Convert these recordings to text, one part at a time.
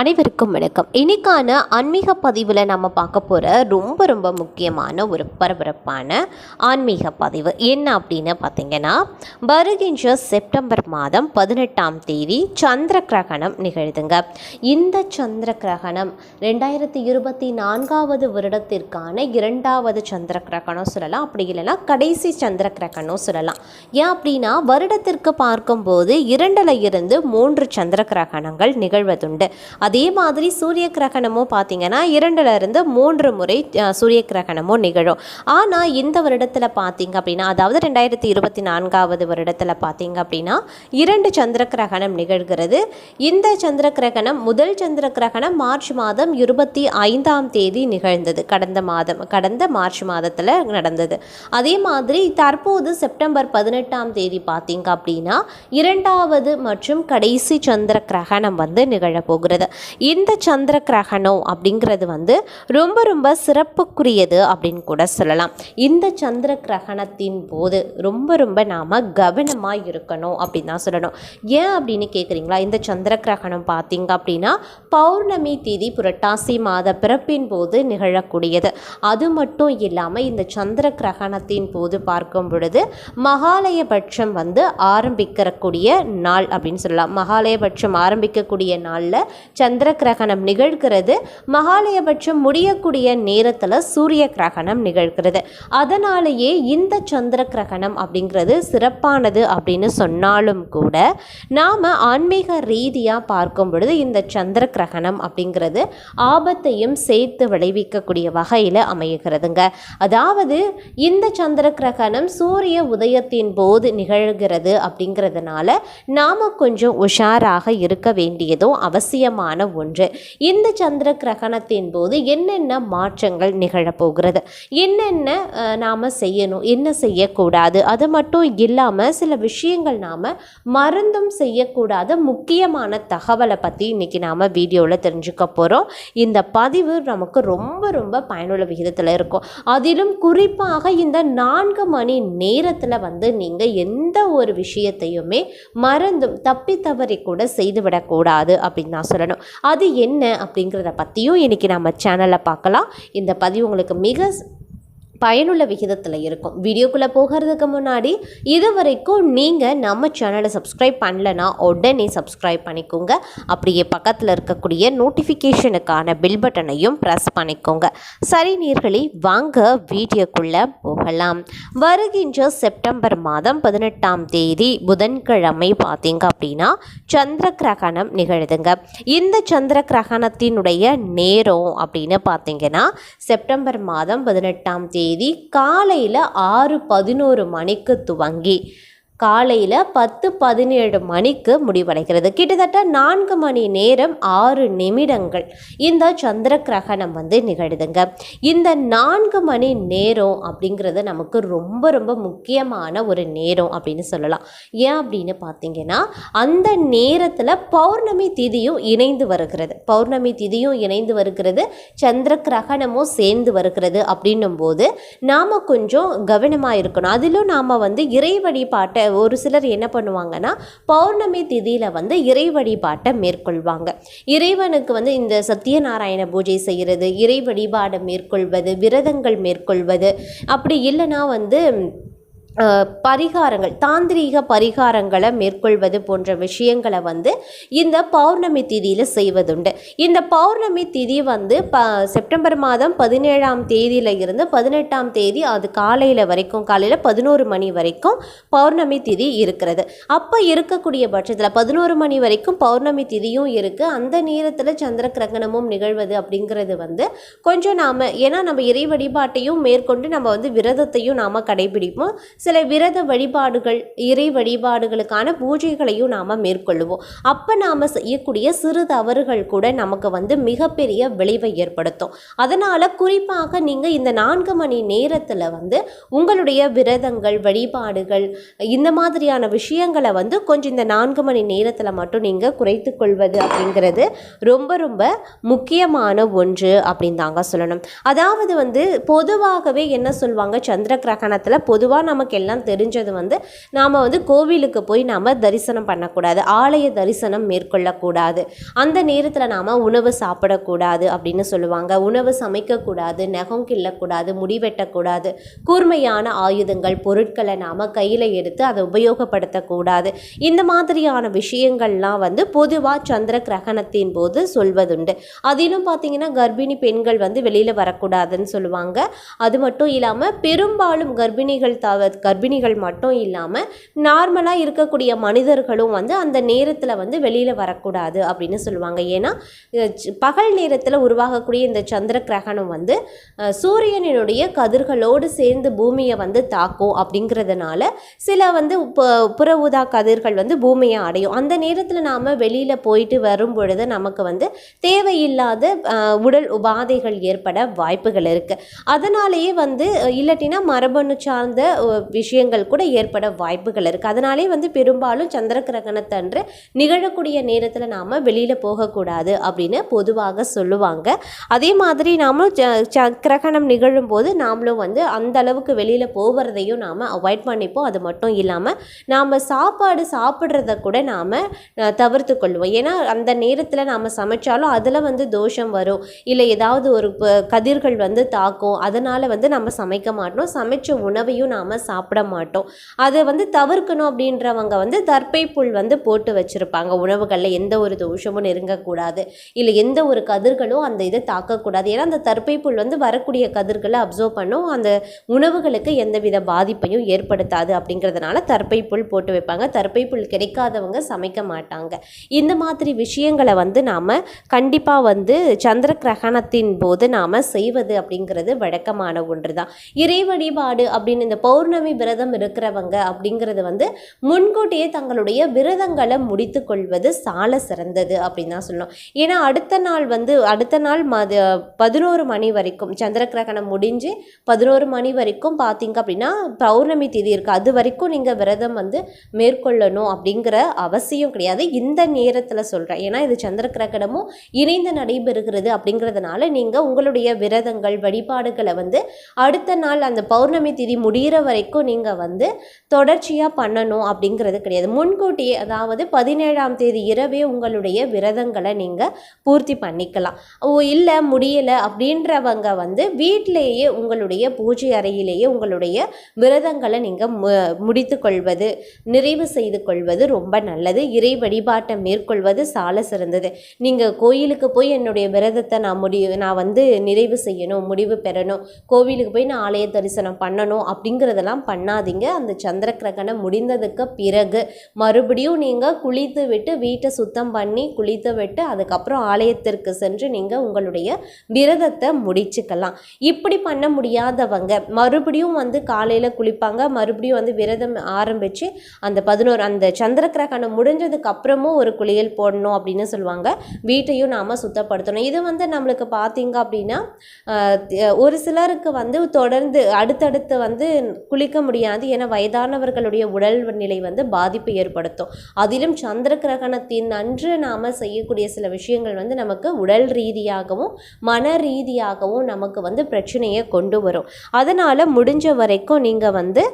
அனைவருக்கும் வணக்கம். இன்னைக்கான ஆன்மீக பதிவில் நம்ம பார்க்க போகிற ரொம்ப ரொம்ப முக்கியமான ஒரு பரபரப்பான ஆன்மீக பதிவு என்ன அப்படின்னு பார்த்தீங்கன்னா வருகின்ற செப்டம்பர் மாதம் பதினெட்டாம் தேதி சந்திர கிரகணம் நிகழ்துங்க. இந்த சந்திர கிரகணம் ரெண்டாயிரத்தி இருபத்தி நான்காவது வருடத்திற்கான இரண்டாவது சந்திர கிரகணம் சொல்லலாம். அப்படி இல்லைன்னா கடைசி சந்திர கிரகணம் சொல்லலாம். ஏன் அப்படின்னா வருடத்திற்கு பார்க்கும்போது இரண்டில் இருந்து மூன்று சந்திர கிரகணங்கள் நிகழ்வதுண்டு. அதே மாதிரி சூரிய கிரகணமும் பார்த்தீங்கன்னா இரண்டுல இருந்து மூன்று முறை சூரிய கிரகணமும் நிகழும். ஆனால் இந்த வருடத்தில் பார்த்தீங்க அப்படின்னா அதாவது ரெண்டாயிரத்தி இருபத்தி நான்காவது வருடத்தில் பார்த்திங்க அப்படின்னா இரண்டு சந்திர கிரகணம் நிகழ்கிறது. இந்த சந்திர கிரகணம் முதல் சந்திர கிரகணம் மார்ச் மாதம் இருபத்தி ஐந்தாம் தேதி நிகழ்ந்தது. கடந்த மாதம் கடந்த மார்ச் மாதத்தில் நடந்தது. அதே மாதிரி தற்போது செப்டம்பர் பதினெட்டாம் தேதி பார்த்திங்க அப்படின்னா இரண்டாவது மற்றும் கடைசி சந்திர கிரகணம் வந்து நிகழப்போகிறது இந்த சந்திர கிரகணம் அப்படிங்கிறது வந்து ரொம்ப ரொம்ப சிறப்புக்குரியது அப்படின்னு கூட சொல்லலாம். இந்த சந்திர கிரகணத்தின் போது ரொம்ப ரொம்ப நாம் கவனமாக இருக்கணும் அப்படின்னு தான் சொல்லணும். ஏன் அப்படின்னு கேட்குறீங்களா இந்த சந்திர கிரகணம் பார்த்தீங்க அப்படின்னா பௌர்ணமி தேதி புரட்டாசி மாத பிறப்பின் போது நிகழக்கூடியது. அது மட்டும் இல்லாமல் இந்த சந்திர கிரகணத்தின் போது பார்க்கும் பொழுது மகாலயபட்சம் வந்து ஆரம்பிக்கக்கூடிய நாள் அப்படின்னு சொல்லலாம். மகாலயபட்சம் ஆரம்பிக்கக்கூடிய நாளில் சந்திர கிரகணம் நிகழ்கிறது. மகாலயபட்சம் முடியக்கூடிய நேரத்தில் சூரிய கிரகணம் நிகழ்கிறது. அதனாலேயே இந்த சந்திர கிரகணம் அப்படிங்கிறது சிறப்பானது அப்படின்னு சொன்னாலும் கூட நாம் ஆன்மீக ரீதியாக பார்க்கும் பொழுது இந்த சந்திர கிரகணம் அப்படிங்கிறது ஆபத்தையும் சேர்த்து விளைவிக்கக்கூடிய வகையில் அமைகிறதுங்க. அதாவது இந்த சந்திர கிரகணம் சூரிய உதயத்தின் போது நிகழ்கிறது அப்படிங்கிறதுனால நாம் கொஞ்சம் உஷாராக இருக்க வேண்டியதும் அவசியமான ஒன்று. இந்த சந்திர கிரகணத்தின் போது என்னென்ன மாற்றங்கள் நிகழப்போகிறது? என்னென்ன நாம் செய்யணும்? என்ன செய்யக்கூடாது? அது மட்டும் இல்லாமல் சில விஷயங்கள் நாம் மருந்தும் செய்யக்கூடாத. முக்கியமான தகவலை பற்றி இன்றைக்கி நாம் வீடியோவில் தெரிஞ்சுக்க போகிறோம் இந்த பதிவு நமக்கு ரொம்ப ரொம்ப பயனுள்ள விகிதத்தில் இருக்கும். அதிலும் குறிப்பாக இந்த நான்கு மணி நேரத்தில் வந்து நீங்கள் எந்த ஒரு விஷயத்தையுமே மருந்தும் தப்பி தவறி கூட செய்துவிடக்கூடாது அப்படின்னு நான் சொல்லணும். அது என்ன அப்படிங்கிறத பற்றியும் இன்றைக்கி நம்ம சேனலில் பார்க்கலாம். இந்த பதிவு உங்களுக்கு மிக பயனுள்ள விகிதத்தில் இருக்கும். வீடியோக்குள்ளே போகிறதுக்கு முன்னாடி இது வரைக்கும் நீங்கள் நம்ம சேனலை சப்ஸ்கிரைப் பண்ணலனா உடனே சப்ஸ்கிரைப் பண்ணிக்கோங்க. அப்படியே பக்கத்தில் இருக்கக்கூடிய நோட்டிஃபிகேஷனுக்கான பில் பட்டனையும் ப்ரெஸ் பண்ணிக்கோங்க. சரி நீர்களே வாங்க வீடியோக்குள்ளே போகலாம். வருகின்ற செப்டம்பர் மாதம் பதினெட்டாம் தேதி புதன்கிழமை பார்த்தீங்க அப்படின்னா சந்திர கிரகணம் நிகழுதுங்க. இந்த சந்திர கிரகணத்தினுடைய நேரம் அப்படின்னு பார்த்தீங்கன்னா செப்டம்பர் மாதம் பதினெட்டாம் தேதி. காலையில் ஆறு பதினோரு மணிக்கு துவங்கி காலையில் பத்து பதினேழு மணிக்கு முடிவடைகிறது. கிட்டத்தட்ட நான்கு மணி நேரம் ஆறு நிமிடங்கள் இந்த சந்திர கிரகணம் வந்து நிகழுதுங்க. இந்த நான்கு மணி நேரம் அப்படிங்கிறது நமக்கு ரொம்ப ரொம்ப முக்கியமான ஒரு நேரம் அப்படின்னு சொல்லலாம். ஏன் அப்படின்னு பார்த்தீங்கன்னா அந்த நேரத்தில் பௌர்ணமி திதியும் இணைந்து வருகிறது. பௌர்ணமி திதியும் இணைந்து வருகிறது சந்திர கிரகணமும் சேர்ந்து வருகிறது அப்படின்னும் போது நாம் கொஞ்சம் கவனமாக இருக்கணும். அதிலும் நாம் வந்து இறை வழிபாட்டை ஒரு சிலர் என்ன பண்ணுவாங்கன்னா பௌர்ணமி திதியில் வந்து இறை வழிபாட்டை மேற்கொள்வாங்க. இறைவனுக்கு வந்து இந்த சத்தியநாராயண பூஜை செய்கிறது இறை வழிபாடை மேற்கொள்வது விரதங்கள் மேற்கொள்வது அப்படி இல்லைன்னா வந்து பரிகாரங்கள் தாந்திரீக பரிகாரங்களை மேற்கொள்வது போன்ற விஷயங்களை வந்து இந்த பௌர்ணமி திதியில் செய்வதுண்டு. இந்த பௌர்ணமி திதி வந்து ப செப்டம்பர் மாதம் பதினேழாம் தேதியில இருந்து பதினெட்டாம் தேதி அது காலையில் வரைக்கும் காலையில் பதினோரு மணி வரைக்கும் பௌர்ணமி திதி இருக்கிறது. அப்போ இருக்கக்கூடிய பட்சத்தில் பதினோரு மணி வரைக்கும் பௌர்ணமி திதியும் இருக்குது அந்த நேரத்தில் சந்திர கிரகணமும் நிகழ்வது அப்படிங்கிறது வந்து கொஞ்சம் நாம் ஏன்னா நம்ம இறை வழிபாட்டையும் மேற்கொண்டு நம்ம வந்து விரதத்தையும் நாம் கடைபிடிப்போம். சில விரத வழிபாடுகள் இறை வழிபாடுகளுக்கான பூஜைகளையும் நாம் மேற்கொள்ளுவோம். அப்போ நாம் செய்யக்கூடிய சிறு தவறுகள் கூட நமக்கு வந்து மிகப்பெரிய விளைவை ஏற்படுத்தும். அதனால் குறிப்பாக நீங்கள் இந்த நான்கு மணி நேரத்தில் வந்து உங்களுடைய விரதங்கள் வழிபாடுகள் இந்த மாதிரியான விஷயங்களை வந்து கொஞ்சம் இந்த நான்கு மணி நேரத்தில் மட்டும் நீங்கள் குறைத்து கொள்வது அப்படிங்கிறது ரொம்ப ரொம்ப முக்கியமான ஒன்று அப்படின்னு தாங்க சொல்லணும். அதாவது வந்து பொதுவாகவே என்ன சொல்லுவாங்க சந்திர கிரகணத்தில் பொதுவாக நமக்கு நமக்கெல்லாம் தெரிஞ்சது வந்து நாம் வந்து கோவிலுக்கு போய் நாம் தரிசனம் பண்ணக்கூடாது ஆலய தரிசனம் மேற்கொள்ளக்கூடாது. அந்த நேரத்தில் நாம் உணவு சாப்பிடக்கூடாது அப்படின்னு சொல்லுவாங்க. உணவு சமைக்கக்கூடாது நகம் கிள்ளக்கூடாது முடி வெட்டக்கூடாது கூர்மையான ஆயுதங்கள் பொருட்களை நாம் கையில் எடுத்து அதை உபயோகப்படுத்தக்கூடாது. இந்த மாதிரியான விஷயங்கள்லாம் வந்து பொதுவாக சந்திர கிரகணத்தின் போது சொல்வதுண்டு. அதிலும் பார்த்தீங்கன்னா கர்ப்பிணி பெண்கள் வந்து வெளியில் வரக்கூடாதுன்னு சொல்லுவாங்க. அது மட்டும் இல்லாமல் பெரும்பாலும் கர்ப்பிணிகள் தவ கர்ப்பிணிகள் மட்டும் இல்லாமல் நார்மலாக இருக்கக்கூடிய மனிதர்களும் வந்து அந்த நேரத்தில் வந்து வெளியில் வரக்கூடாது அப்படின்னு சொல்லுவாங்க. ஏன்னா பகல் நேரத்தில் உருவாகக்கூடிய இந்த சந்திர கிரகணம் வந்து சூரியனினுடைய கதிர்களோடு சேர்ந்து பூமியை வந்து தாக்கும் அப்படிங்கிறதுனால சில வந்து புற ஊதா கதிர்கள் வந்து பூமியை அடையும். அந்த நேரத்தில் நாம் வெளியில் போயிட்டு வரும் பொழுது நமக்கு வந்து தேவையில்லாத உடல் உபாதைகள் ஏற்பட வாய்ப்புகள் இருக்குது அதனாலேயே வந்து இல்லாட்டினா மரபணு சார்ந்த விஷயங்கள் கூட ஏற்பட வாய்ப்புகள் இருக்குது அதனாலே வந்து பெரும்பாலும் சந்திர கிரகணத்தன்று நிகழக்கூடிய நேரத்தில் நாம் வெளியில் போகக்கூடாது அப்படின்னு பொதுவாக சொல்லுவாங்க. அதே மாதிரி நாமளும் ச- ச- கிரகணம் நிகழும் போது நாமளும் வந்து அந்த அளவுக்கு வெளியில் போகிறதையும் நாம் அவாய்ட் பண்ணிப்போம். அது மட்டும் இல்லாமல் நாம் சாப்பாடு சாப்பிட்றத கூட நாம் தவிர்த்து கொள்வோம் ஏன்னா அந்த நேரத்தில் நாம் சமைச்சாலும் அதில் வந்து தோஷம் வரும். இல்லை ஏதாவது ஒரு ப- கதிர்கள் வந்து தாக்கும். அதனால் வந்து நம்ம சமைக்க மாட்டோம். சமைச்ச உணவையும் நாம் சாப்பிட சாப்பிட மாட்டோம் அதை வந்து தவிர்க்கணும் அப்படின்றவங்க வந்து தர்ப்பை புல் வந்து போட்டு வச்சுருப்பாங்க. உணவுகளில் எந்த ஒரு தோஷமும் நெருங்கக்கூடாது. இல்லை எந்த ஒரு கதிர்களும் அந்த இதை தாக்கக்கூடாது. ஏன்னா அந்த தர்ப்பை புல் வந்து வரக்கூடிய கதிர்களை அப்சர்வ் பண்ணும். அந்த உணவுகளுக்கு எந்தவித பாதிப்பையும் ஏற்படுத்தாது அப்படிங்கிறதுனால தர்ப்பை புல் போட்டு வைப்பாங்க. தர்ப்பை புல் கிடைக்காதவங்க சமைக்க மாட்டாங்க. இந்த மாதிரி விஷயங்களை வந்து நாம் கண்டிப்பாக வந்து சந்திர கிரகணத்தின் போது நாம் செய்வது அப்படிங்கிறது வழக்கமான ஒன்று தான் இறை வழிபாடு அப்படின்னு இந்த பௌர்ணமி விரதம் இருக்கிறவங்க அப்படிங்கிறது வந்து முன்கூட்டியே தங்களுடைய விரதங்களை முடித்து கொள்வது சால சிறந்தது அப்படின்னு தான் சொல்லணும். ஏன்னா அடுத்த நாள் வந்து அடுத்த நாள் மது பதினோரு மணி வரைக்கும் சந்திர கிரகணம் முடிஞ்சு பதினோரு மணி வரைக்கும் பார்த்தீங்க அப்படின்னா பௌர்ணமி திதி இருக்குது அது வரைக்கும் நீங்கள் விரதம் வந்து மேற்கொள்ளணும் அப்படிங்கிற அவசியம் கிடையாது. இந்த நேரத்தில் சொல்கிறேன் ஏன்னா இது சந்திர கிரகணமும் இணைந்து நடைபெறுகிறது அப்படிங்கிறதுனால நீங்கள் உங்களுடைய விரதங்கள் வழிபாடுகளை வந்து அடுத்த நாள் அந்த பௌர்ணமி திதி முடிகிற வரைக்கும் நீங்கள் வந்து தொடர்ச்சியாக பண்ணணும் அப்படிங்கிறது கிடையாது. முன்கூட்டியே அதாவது பதினேழாம் தேதி இரவே உங்களுடைய விரதங்களை நீங்கள் பூர்த்தி பண்ணிக்கலாம். ஓ இல்லை முடியலை அப்படின்றவங்க வந்து வீட்டிலேயே உங்களுடைய பூஜை அறையிலேயே உங்களுடைய விரதங்களை நீங்கள் மு முடித்து கொள்வது நிறைவு செய்து கொள்வது ரொம்ப நல்லது. இறை வழிபாட்டை மேற்கொள்வது சால சிறந்தது. நீங்கள் கோயிலுக்கு போய் என்னுடைய விரதத்தை நான் முடி நான் வந்து நிறைவு செய்யணும் முடிவு பெறணும் கோவிலுக்கு போய் நான் ஆலய தரிசனம் பண்ணணும் அப்படிங்கிறதெல்லாம் பண்ணாதீங்க. அந்த சந்திர கிரகணம் முடிந்ததுக்கு பிறகு மறுபடியும் நீங்கள் குளித்து விட்டு வீட்டை சுத்தம் பண்ணி குளித்து விட்டு அதுக்கப்புறம் ஆலயத்திற்கு சென்று நீங்கள் உங்களுடைய விரதத்தை முடிச்சுக்கலாம். இப்படி பண்ண முடியாதவங்க மறுபடியும் வந்து காலையில் குளிப்பாங்க. மறுபடியும் வந்து விரதம் ஆரம்பித்து அந்த பதினோரு அந்த சந்திர கிரகணம் முடிஞ்சதுக்கு அப்புறமும் ஒரு குளியல் போடணும் அப்படின்னு சொல்லுவாங்க. வீட்டையும் நாம் சுத்தப்படுத்தணும். இது வந்து நம்மளுக்கு பார்த்தீங்க அப்படின்னா ஒரு சிலருக்கு வந்து தொடர்ந்து அடுத்தடுத்து வந்து குளிக்க முடியாது என வயதானவர்களுடைய உடல் நிலை வந்து பாதிப்பு ஏற்படுத்தும். அதிலும் சந்திர கிரகணத்தின் அன்று நாம் செய்யக்கூடிய சில விஷயங்கள் வந்து நமக்கு உடல் ரீதியாகவும் மன ரீதியாகவும் நமக்கு வந்து பிரச்சனையை கொண்டு வரும். அதனால் முடிஞ்ச வரைக்கும் நீங்கள் வந்து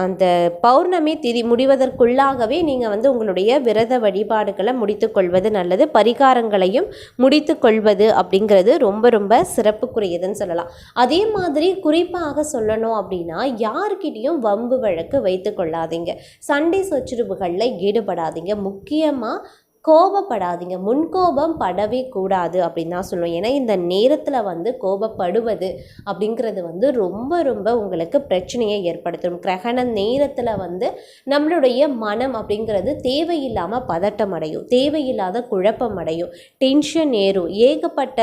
அந்த பௌர்ணமி திதி முடிவதற்குள்ளாகவே நீங்கள் வந்து உங்களுடைய விரத வழிபாடுகளை முடித்துக்கொள்வது நல்லது பரிகாரங்களையும் முடித்துக்கொள்வது அப்படிங்கிறது ரொம்ப ரொம்ப சிறப்புக்குரியதுன்னு சொல்லலாம். அதே மாதிரி குறிப்பாக சொல்லணும் அப்படின்னா யார் யார்கிட்டயும் வம்பு வழக்கு வைத்து கொள்ளாதீங்க. சண்டை சொச்சுருவுகளில் ஈடுபடாதீங்க. முக்கியமாக கோபப்படாதீங்க. முன்கோபம் படவே கூடாது அப்படின்னு தான் சொல்லுவோம். ஏன்னா இந்த நேரத்தில் வந்து கோபப்படுவது அப்படிங்கிறது வந்து ரொம்ப ரொம்ப உங்களுக்கு பிரச்சனையை ஏற்படுத்தும். கிரகண நேரத்தில் வந்து நம்மளுடைய மனம் அப்படிங்கிறது தேவையில்லாமல் பதட்டம் அடையும். தேவையில்லாத குழப்பம் அடையும். டென்ஷன் ஏறும். ஏகப்பட்ட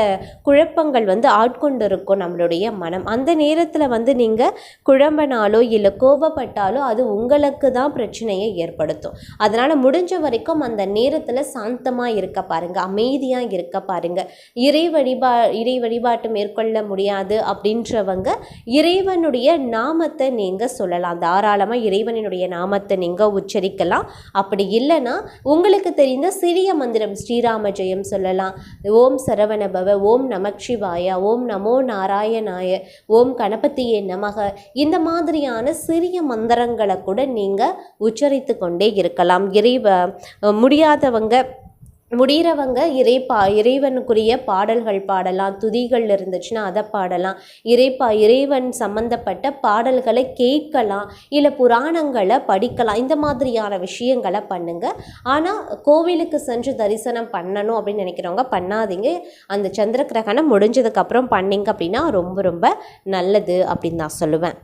குழப்பங்கள் வந்து ஆட்கொண்டு இருக்கும் நம்மளுடைய மனம். அந்த நேரத்தில் வந்து நீங்கள் குழம்பினாலோ இல்லை கோபப்பட்டாலோ அது உங்களுக்கு தான் பிரச்சனையை ஏற்படுத்தும். அதனால் முடிஞ்ச வரைக்கும் அந்த நேரத்தில் சாந்தமாக இருக்க பாருங்கள் அமைதியாக இருக்க பாருங்கள் இறை வழிபா இறை வழிபாட்டு மேற்கொள்ள முடியாது அப்படின்றவங்க இறைவனுடைய நாமத்தை நீங்கள் சொல்லலாம். தாராளமாக இறைவனுடைய நாமத்தை நீங்கள் உச்சரிக்கலாம். அப்படி இல்லைன்னா உங்களுக்கு தெரிந்த சிறிய மந்திரம் ஸ்ரீராம ஜெயம் சொல்லலாம். ஓம் சரவணபவ ஓம் நமச்சிவாய ஓம் நமோ நாராயணாய ஓம் கணபதியே நமக. இந்த மாதிரியான சிறிய மந்திரங்களை கூட நீங்கள் உச்சரித்து கொண்டே இருக்கலாம். இறைவ முடியாதவங்க முடிகிறவங்க இறை பா இறைவனுக்குரிய பாடல்கள் பாடலாம் துதிகள் இருந்துச்சுன்னா அதை பாடலாம். இறைப்பா இறைவன் சம்பந்தப்பட்ட பாடல்களை கேட்கலாம் இல்லை புராணங்களை படிக்கலாம். இந்த மாதிரியான விஷயங்களை பண்ணுங்க. ஆனால் கோவிலுக்கு சென்று தரிசனம் பண்ணணும் அப்படின்னு நினைக்கிறவங்க பண்ணாதீங்க. அந்த சந்திர கிரகணம் முடிஞ்சதுக்கப்புறம் பண்ணிங்க அப்படின்னா ரொம்ப ரொம்ப நல்லது அப்படின்னு நான் சொல்லுவேன்.